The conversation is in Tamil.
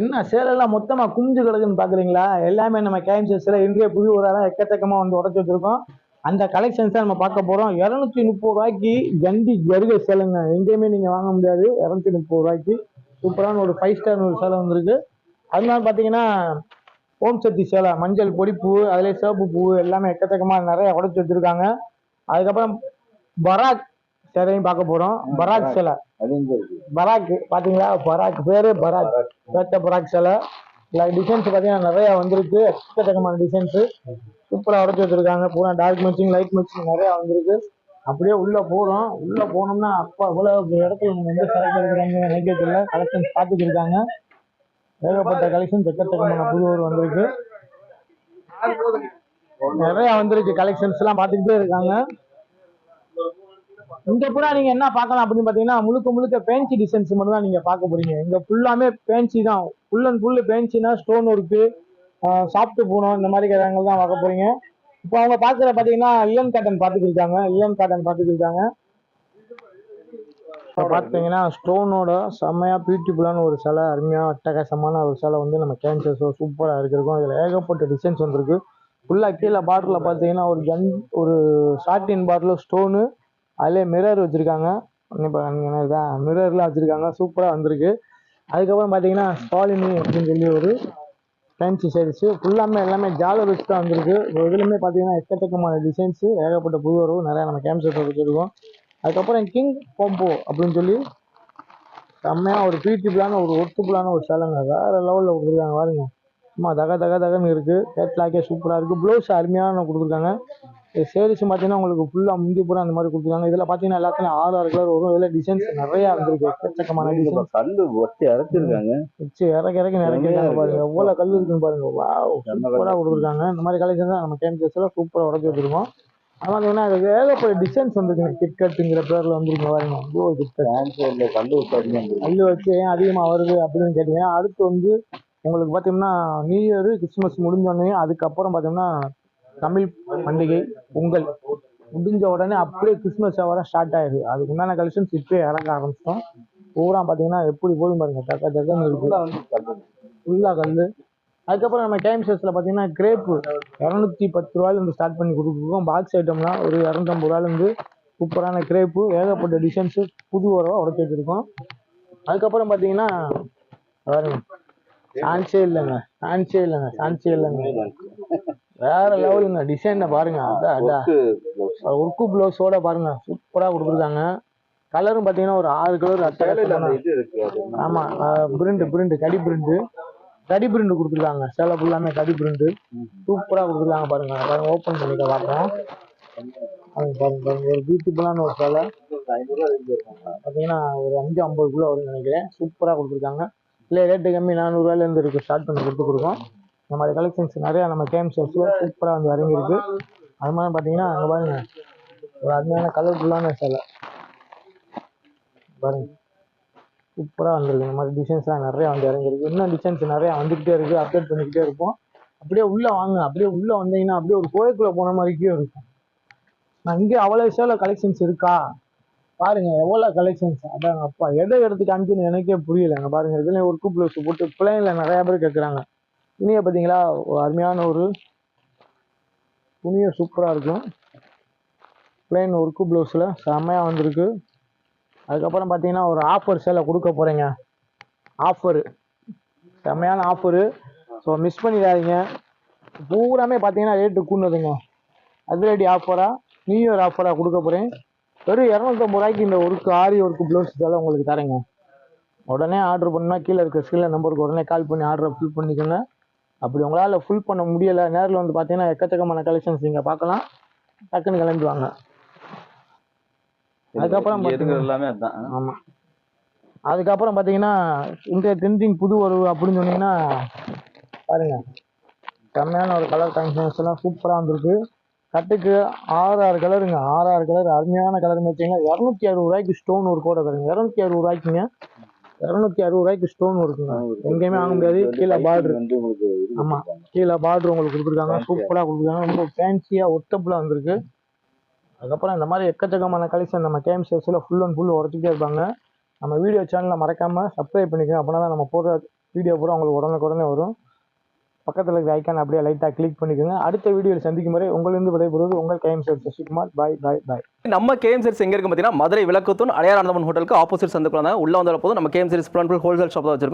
என்ன சேலெல்லாம் மொத்தமாக குஞ்சு கிடக்குன்னு பார்க்குறீங்களா எல்லாமே நம்ம கேம்சஸ்ல இன்றைய புது ஊராக எக்கச்சக்கமாக வந்து உடச்சி வச்சுருக்கோம். அந்த கலெக்ஷன்ஸ் தான் நம்ம பார்க்க போகிறோம் இரநூத்தி முப்பது ரூபாய்க்கு கண்டி ஜருகை சேலைங்க. எங்கேயுமே நீங்கள் வாங்க முடியாது. இரநூத்தி முப்பது ரூபாய்க்கு. சூப்பரான ஒரு ஃபைவ் ஸ்டார் ஒரு சேலை வந்திருக்கு. அதனால பார்த்தீங்கன்னா ஓம் சக்தி சேலை மஞ்சள் பொடிப்பூ அதிலே சிவப்பு பூ எல்லாமே எக்கச்சக்கமாக நிறைய உடச்சி வச்சுருக்காங்க. அதுக்கப்புறம் பராக் சேலையும் பார்க்க போறோம். பராக் சேலை. பராக் பாத்தீங்களா? பராக் பேரு பராக். பேட்ட பராக் சேலை. இல்லை டிசைன்ஸ் பார்த்தீங்கன்னா நிறைய வந்திருக்கு. எக்கச்சக்கமான டிசைன்ஸ் சூப்பராக உடச்சி வச்சிருக்காங்க. பூரா டார்க் மேட்சிங் லைட் மேட்சிங் நிறைய வந்திருக்கு. அப்படியே உள்ள போறோம். உள்ள போனோம்னா அப்பா இவ்வளவு இடத்துல நம்ம எந்த சரக்கு எடுக்கிறாங்க நினைக்க தெரியல. கலெக்ஷன்ஸ் பார்த்துட்டு இருக்காங்க. ஏகப்பட்ட கலெக்ஷன் எக்கச்சக்கமான புது ஊர் வந்திருக்கு. நிறைய வந்திருக்கு. கலெக்ஷன்ஸ் எல்லாம் பார்த்துக்கிட்டே இருக்காங்க. இந்த பூரா நீங்க என்ன பார்க்கலாம் அப்படின்னு பாத்தீங்கன்னா முழுக்க முழுக்க பேன்சி டிசைன்ஸ் மட்டும் தான் நீங்க பார்க்க போறீங்க. இங்க ஃபுல்லாமே பேன்சி தான். ஃபுல் அண்ட் ஃபுல் பேன்சினா ஸ்டோன் ஒர்க்கு சாப்பிட்டு பூனம் இந்த மாதிரி இடங்கள் தான் பார்க்க போறீங்க. இப்போ அவங்க பார்க்குற பாத்தீங்கன்னா இல்லன் காட்டன் பார்த்துட்டு இருக்காங்க காட்டன் பார்த்துட்டு இப்போ பார்த்தீங்கன்னா ஸ்டோனோட செம்மையாக பியூட்டிஃபுல்லான ஒரு சிலை அருமையாக அட்டகாசமான ஒரு சிலை வந்து நம்ம கேன்சர்ஸோ சூப்பராக இருக்கிறோம் இதில் ஏகப்பட்ட டிசைன்ஸ் வந்திருக்கு. ஃபுல்லாக கீழே பாட்டில் பார்த்தீங்கன்னா ஒரு ஜன் ஒரு சாட்டின் பாட்டில் ஸ்டோனு அதிலே மிரர் வச்சுருக்காங்க. இப்போ மிரர்லாம் வச்சுருக்காங்க. சூப்பராக வந்திருக்கு. அதுக்கப்புறம் பார்த்தீங்கன்னா ஸ்டாலினி அப்படின்னு சொல்லி ஒரு ஃபேன்சி சைட்ஸு ஃபுல்லாமே எல்லாமே ஜாலர் வச்சு தான் வந்திருக்கு. இதுலையுமே பார்த்தீங்கன்னா எக்கச்சக்கமான டிசைன்ஸு ஏகப்பட்ட புது வரவு நிறையா நம்ம கேம்சர் வச்சுருக்கோம். அதுக்கப்புறம் கிங் கோம்போ அப்படின்னு சொல்லி செம்மையாக ஒரு பியூட்டிஃபுல்லான ஒரு ஒர்த்துஃபுல்லான ஒரு சேலைங்க. வேறு லெவலில் கொடுத்துருக்காங்க பாருங்க. சும்மா தக தக தகன்னு இருக்குது கேட்லாக்கே சூப்பராக இருக்குது ப்ளவுஸ் அருமையான கொடுத்துருக்காங்க. சேரீஸ் பார்த்தீங்கன்னா உங்களுக்கு ஃபுல்லாக முந்தி பூரா அந்த மாதிரி கொடுத்துருக்காங்க. இதில் பார்த்தீங்கன்னா எல்லாத்துலையும் ஆறு ஆறு கலர் வரும். இதில் டிசைன்ஸ் நிறையா வந்திருக்கு. எக்கச்சக்கமான டிசைன் கல்லு ஒட்டி இறச்சிருக்காங்க வச்சு இறக்கி இறக்கி இறக்கிருக்காங்க பாருங்க. எவ்வளோ கல் இருக்குன்னு பாருங்க. சூப்பராக கொடுத்துருக்காங்க. இந்த மாதிரி கலெக்ஷன் தான் நம்ம கேம்சஸ்ல சூப்பராக உடச்சி வச்சிருக்கோம். அது பார்த்தீங்கன்னா அது ஏகப்பட்ட டிசைன்ஸ் வந்துருக்குங்க. கிட்கட்டுங்கிற பேரில் வந்துருங்க பாருங்க. கிட்கட் ஒட்டி கல் வச்சு ஏன் அதிகமாக வருது அப்படின்னு கேட்டீங்கன்னா அடுத்து வந்து உங்களுக்கு பார்த்தீங்கன்னா நியூ இயர் கிறிஸ்மஸ் முடிஞ்சோடனே அதுக்கப்புறம் பார்த்தீங்கன்னா தமிழ் பண்டிகை பொங்கல் முடிஞ்ச உடனே அப்படியே கிறிஸ்மஸ் வர ஸ்டார்ட் ஆயிடுது. அதுக்கு உண்டான கலெக்ஷன்ஸ் இப்பயே இறங்க ஆரம்பிச்சிட்டோம். பூரா பார்த்தீங்கன்னா எப்படி போதும் பாருங்க டக்கா டக்குன்னு இருக்கு. கல்லு ஃபுல்லாக கல் அதுக்கப்புறம் நம்ம டைம் ஷேர்ஸில் பார்த்தீங்கன்னா கிரேப்பு இரநூத்தி பத்து ரூபாயிலேருந்து ஸ்டார்ட் பண்ணி கொடுத்துருக்கோம். பாக்ஸ் ஐட்டம்லாம் ஒரு இரநூத்தம்பது ரூபாயிலேருந்து சூப்பரான கிரேப்பு ஏகப்பட்ட டிசைன்ஸு புது உரவாக உடச்சி வச்சுருக்கோம். அதுக்கப்புறம் பார்த்தீங்கன்னா பாருங்க. சான்ஸே இல்லைங்க. சான்ஸே இல்லைங்க. சான்ஸே இல்லைங்க. வேற லெவலுங்க டிசைனை பாருங்க. அதான் அதான் ஒர்க்கு ப்ளவுஸோட பாருங்க. சூப்பராக கொடுத்துருக்காங்க. கலரும் பார்த்தீங்கன்னா ஒரு ஆறு கலர் அட்டை? ஆமா பிரிண்ட் பிரிண்ட் கடி பிரிண்ட் கடி பிரிண்ட் கொடுத்துருக்காங்க. சேலை ஃபுல்லாமே கடி பிரிண்ட் சூப்பரா கொடுத்துருக்காங்க பாருங்க. பாருங்க ஓப்பன் பண்ணிக்க பார்ப்போம் பாருங்க பாருங்க. ஒரு பியூட்டிஃபுல்லான ஒரு சேலை. பார்த்தீங்கன்னா ஒரு அஞ்சு ஐம்பதுக்குள்ள வரும்னு நினைக்கிறேன். சூப்பரா கொடுத்துருக்காங்க. இல்லை ரேட்டு கம்மி. நானூறுரூவாயில இருந்து ஸ்டார்ட் பண்ணி கொடுத்து கொடுக்கோம். இந்த மாதிரி கலெக்ஷன்ஸ் நிறைய நம்ம கேம் ஷோஸ்ல சூப்பராக வந்து இறங்கியிருக்கு. அது மாதிரி பார்த்தீங்கன்னா அங்கே பாருங்க. ஒரு அருமையான கலர்ஃபுல்லான சேலை. பாருங்க. சூப்பராக வந்துருக்கு. இந்த மாதிரி டிசைன்ஸ்லாம் நிறைய வந்து இறங்கியிருக்கு. இன்னும் டிசைன்ஸ் நிறையா வந்துக்கிட்டே இருக்குது அப்டேட் பண்ணிக்கிட்டே இருப்போம். அப்படியே உள்ளே வாங்க. அப்படியே உள்ளே வந்தீங்கன்னா அப்படியே ஒரு கோயிலுக்குள்ள போன மாதிரிக்கே இருக்கும். நான் இங்கே அவ்வளோ விஷயம் கலெக்ஷன்ஸ் இருக்கா? பாருங்க எவ்வளோ கலெக்ஷன்ஸ் அதான் அப்பா. எதை எடுத்து காமிச்சுன்னு எனக்கே புரியல பாருங்க இதில் ஒரு கூப் ப்ளவுஸ் போட்டு பிள்ளைங்கள நிறைய பேர் கேட்குறாங்க துணியை பார்த்தீங்களா ஒரு அருமையான ஒரு துணியை சூப்பராக இருக்கும். பிளைன் ஒர்க்கு ப்ளவுஸில் செம்மையாக வந்திருக்கு. அதுக்கப்புறம் பார்த்தீங்கன்னா ஒரு ஆஃபர் சேலை கொடுக்க போகிறேங்க ஆஃபரு செம்மையான ஆஃபரு ஸோ மிஸ் பண்ணிடாதீங்க. பூராமே பார்த்தீங்கன்னா ரேட்டு கூடுனதுங்க. அதிரடி ஆஃபராக நியூ இயர் ஆஃபராக கொடுக்க போகிறேன் வெறும் இரநூத்தம்பது ரூபாய்க்கு இந்த ஒர்க்கு ஆரி ஒர்க்கு ப்ளவுஸ் சேலை உங்களுக்கு தரேங்க. உடனே ஆர்டர் பண்ணால் கீழே இருக்க ஸ்கில் நம்பருக்கு உடனே கால் பண்ணி ஆர்டரை ஃபில் பண்ணிக்கோங்க. அப்படி உங்களால் ஃபுல் பண்ண முடியலை. நேரில் வந்து பார்த்தீங்கன்னா எக்கச்சக்கமான கலெக்ஷன்ஸ் நீங்கள் பார்க்கலாம் டக்குன்னு கிளம்பி வாங்க அதுக்கப்புறம் எல்லாமே ஆமாம் அதுக்கப்புறம் பார்த்தீங்கன்னா இன்றைய ட்ரெண்டிங் புது உறவு அப்படின்னு சொன்னீங்கன்னா பாருங்க. செம்மையான ஒரு கலர் காம்பினேஷன்ஸ் எல்லாம் சூப்பராக வந்திருக்கு. கட்டுக்கு ஆறு ஆறு கலருங்க ஆறு ஆறு கலர் அருமையான கலர் வச்சிங்கன்னா இரநூத்தி அறுபது ரூபாய்க்கு ஸ்டோன் ஒரு கோடை தருங்க இரநூத்தி அறுபது ரூபாய்க்குங்க. இரநூத்தி அறுபது ரூபாய்க்கு ஸ்டோன் இருக்குங்க எங்கேயுமே வாங்க முடியாது. கீழே பார்டர் வந்து உங்களுக்கு ஆமா. கீழே பார்டர் உங்களுக்கு கொடுத்துருக்காங்க. சூப்பராக கொடுத்துருக்காங்க. ரொம்ப ஃபேன்சியாக ஒட்டப்புலாக வந்திருக்கு. அதுக்கப்புறம் இந்த மாதிரி எக்கச்சக்கமான கலெக்ஷன் நம்ம கேம் ஷேர்ஸில் ஃபுல் அண்ட் ஃபுல் உடச்சிட்டே இருப்பாங்க. நம்ம வீடியோ சேனலை மறக்காமல் சப்ஸ்கிரைப் பண்ணிக்கோங்க. அப்படின்னா தான் நம்ம போடுற வீடியோ பூரா உங்களுக்கு உடனுக்குடனே வரும். பக்கத்தில் இருக்கிற ஐக்கான் அப்படியே லைட்டாக கிளிக் பண்ணிக்கோங்க அடுத்த வீடியோவில் சந்திக்கும் வரை உங்களிருந்து விடைபெறுவது உங்கள் கைம் sir Sasikumar bye bye bye நம்ம கேஎம் சீரிஸ் எங்க இருக்கு பார்த்தீங்கன்னா மதுரை விளக்கத்தூன் அடையார் ஆனந்தமன் ஹோட்டலுக்கு ஆப்போசிட் சந்துக்குள்ள உள்ள வந்த போது நம்ம கேஎம் சீரிஸ் ஹோல்சேல் ஷாப் தான் வச்சிருக்கோம்